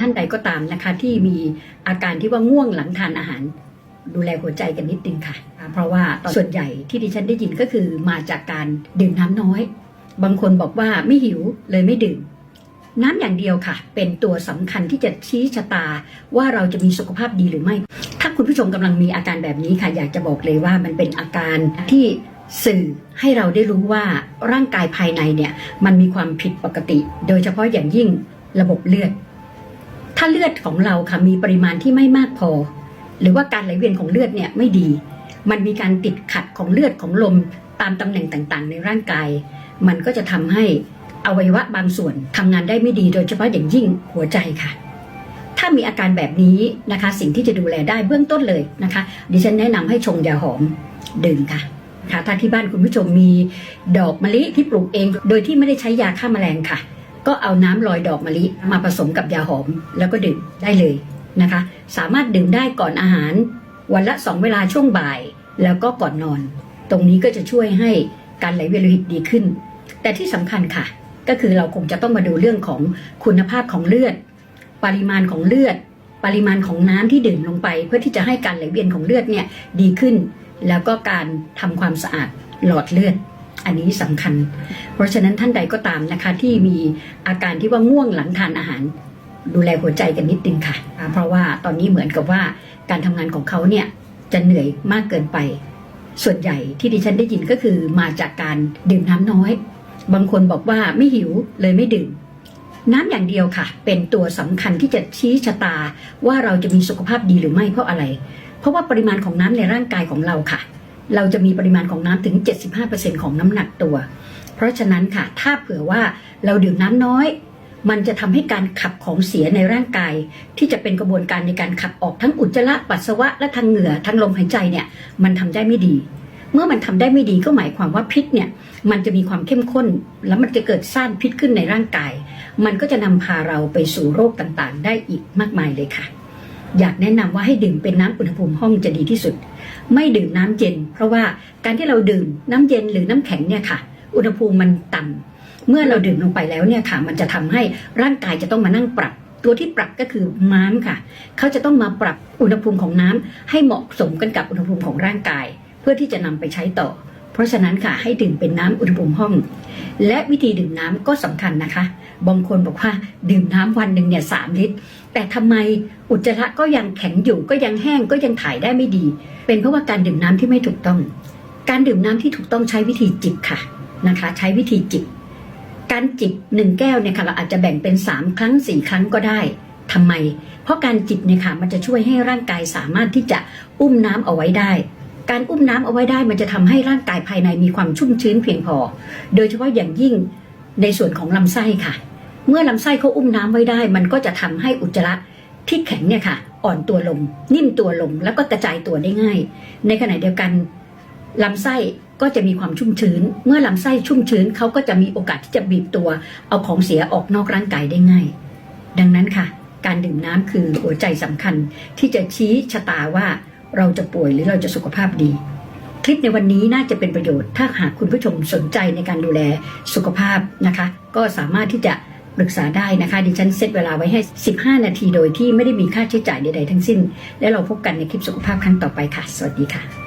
ท่านใดก็ตามนะคะ ที่มีอาการที่ว่าง่วงหลังทานอาหาร ดูแลหัวใจกันนิดนึงค่ะ เพราะว่าส่วนใหญ่ที่ดิฉันได้ยินก็คือมาจากการดื่มน้ำน้อย บางคนบอกว่าไม่หิวเลยไม่ดื่ม น้ำอย่างเดียวค่ะ เป็นตัวสำคัญที่จะชี้ชะตาว่าเราจะมีสุขภาพดีหรือไม่ ถ้าคุณผู้ชมกำลังมีอาการแบบนี้ค่ะ อยากจะบอกเลยว่ามันเป็นอาการที่สื่อให้เราได้รู้ว่าร่างกายภายในเนี่ยมันมีความผิดปกติ โดยเฉพาะอย่างยิ่งระบบเลือดาเลือดของเราค่ะมีปริมาณที่ไม่มากพอ หรือว่าการไหลเวียนของเลือดเนี่ยไม่ดี มันมีการติดขัดของเลือดของลมตามตำแหน่งต่างๆ ในร่างกาย มันก็จะทำให้อวัยวะบางส่วนทำงานได้ไม่ดีโดยเฉพาะอย่างยิ่งหัวใจค่ะ ถ้ามีอาการแบบนี้นะคะ สิ่งที่จะดูแลได้เบื้องต้นเลยนะคะ ดิฉันแนะนำให้ชงยาหอมดื่มค่ะค่ะถ้าที่บ้านคุณผู้ชมมีดอกมะลิที่ปลูกเอง โดยที่ไม่ได้ใช้ยาฆ่าแมลงค่ะ ก็เอาน้ำลอยดอกมะลิมาผสมกับยาหอมแล้วก็ดื่มได้เลยนะคะ สามารถดื่มได้ก่อนอาหาร วันละสองเวลาช่วงบ่าย แล้วก็ก่อนนอน ตรงนี้ก็จะช่วยให้การไหลเวียนโลหิตดีขึ้น แต่ที่สำคัญค่ะ ก็คือเราคงจะต้องมาดูเรื่องของคุณภาพของเลือด ปริมาณของเลือด ปริมาณของน้ำที่ดื่มลงไป เพื่อที่จะให้การไหลเวียนของเลือดเนี่ยดีขึ้น แล้วก็การทำความสะอาดหลอดเลือด อันนี้สำคัญ เพราะฉะนั้นท่านใดก็ตามนะคะ ที่มีอาการที่ว่าง่วงหลังทานอาหาร ดูแลหัวใจกันนิดนึงค่ะ เพราะว่าตอนนี้เหมือนกับว่าการทำงานของเขาเนี่ยจะเหนื่อยมากเกินไป ส่วนใหญ่ที่ดิฉันได้ยินก็คือมาจากการดื่มน้ำน้อย บางคนบอกว่าไม่หิวเลยไม่ดื่ม น้ำอย่างเดียวค่ะ เป็นตัวสำคัญที่จะชี้ชะตาว่าเราจะมีสุขภาพดีหรือไม่เพราะอะไร เพราะว่าปริมาณของน้ำในร่างกายของเราค่ะ เราจะมีปริมาณของน้ำถึง 75%ของน้ำหนักตัว เพราะฉะนั้นค่ะถ้าเผื่อว่าเราดื่มน้ำน้อย มันจะทำให้การขับของเสียในร่างกาย ที่จะเป็นกระบวนการในการขับออกทั้งอุจจาระปัสสาวะและทางเหงื่อทางลมหายใจเนี่ยมันทำได้ไม่ดีเมื่อมันทำได้ไม่ดีก็หมายความว่าพิษเนี่ยมันจะมีความเข้มข้น แล้วมันจะเกิดสร้างพิษขึ้นในร่างกาย มันก็จะนำพาเราไปสู่โรคต่างๆ ได้อีกมากมายเลยค่ะ อยากแนะนำว่าให้ดื่มเป็นน้ำอุณหภูมิห้องจะดีที่สุด ไม่ดื่มน้ำเย็น เพราะว่าการที่เราดื่มน้ำเย็นหรือน้ำแข็งเนี่ยค่ะ อุณหภูมิมันต่ำเมื่อเราดื่มลงไปแล้วเนี่ยค่ะ มันจะทำให้ร่างกายจะต้องมานั่งปรับตัวที่ปรับก็คือม้ามค่ะ เขาจะต้องมาปรับอุณหภูมิของน้ำให้เหมาะสมกันกับอุณหภูมิของร่างกาย เพื่อที่จะนำไปใช้ต่อ เพราะฉะนั้นค่ะให้ดื่มเป็นน้ำอุณหภูมิห้อง และวิธีดื่มน้ำก็สำคัญนะคะ บางคนบอกว่าดื่มน้ำวันหนึ่งเนี่ยสามลิตร แต่ทำไมอุจจาระก็ยังแข็งอยู่ก็ยังแห้งก็ยังถ่ายได้ไม่ดี เป็นเพราะว่าการดื่มน้ำที่ไม่ถูกต้อง การดื่มน้ำที่ถูกต้องใช้วิธีจิบค่ะนะคะ ใช้วิธีจิบ การจิบหนึ่งแก้วเนี่ยค่ะเราอาจจะแบ่งเป็นสามครั้งสี่ครั้งก็ได้ทำไม เพราะการจิบเนี่ยค่ะมันจะช่วยให้ร่างกายสามารถที่จะอุ้มน้ำเอาไว้ได้ การอุ้มน้ำเอาไว้ได้มันจะทำให้ร่างกายภายในมีความชุ่มชื้นเพียงพอ โดยเฉพาะอย่างยิ่งในส่วนของลำไส้ค่ะ เมื่อลำไส้เขาอุ้มน้ำไว้ได้ มันก็จะทำให้อุจจาระที่แข็งเนี่ยค่ะ อ่อนตัวลง นิ่มตัวลงแล้วก็กระจายตัวได้ง่าย ในขณะเดียวกันลำไส้ก็จะมีความชุ่มชื้น เมื่อลำไส้ชุ่มชื้นเขาก็จะมีโอกาสที่จะบีบตัว เอาของเสียออกนอกร่างกายได้ง่าย ดังนั้นค่ะ การดื่มน้ำคือหัวใจสำคัญที่จะชี้ชะตาว่า เราจะป่วยหรือเราจะสุขภาพดี คลิปในวันนี้น่าจะเป็นประโยชน์ ถ้าหากคุณผู้ชมสนใจในการดูแลสุขภาพนะคะ ก็สามารถที่จะปรึกษาได้นะคะ ดิฉันเซตเวลาไว้ให้ 15 นาทีโดยที่ไม่ได้มีค่าใช้จ่ายใดๆทั้งสิ้น และเราพบกันในคลิปสุขภาพครั้งต่อไปค่ะ สวัสดีค่ะ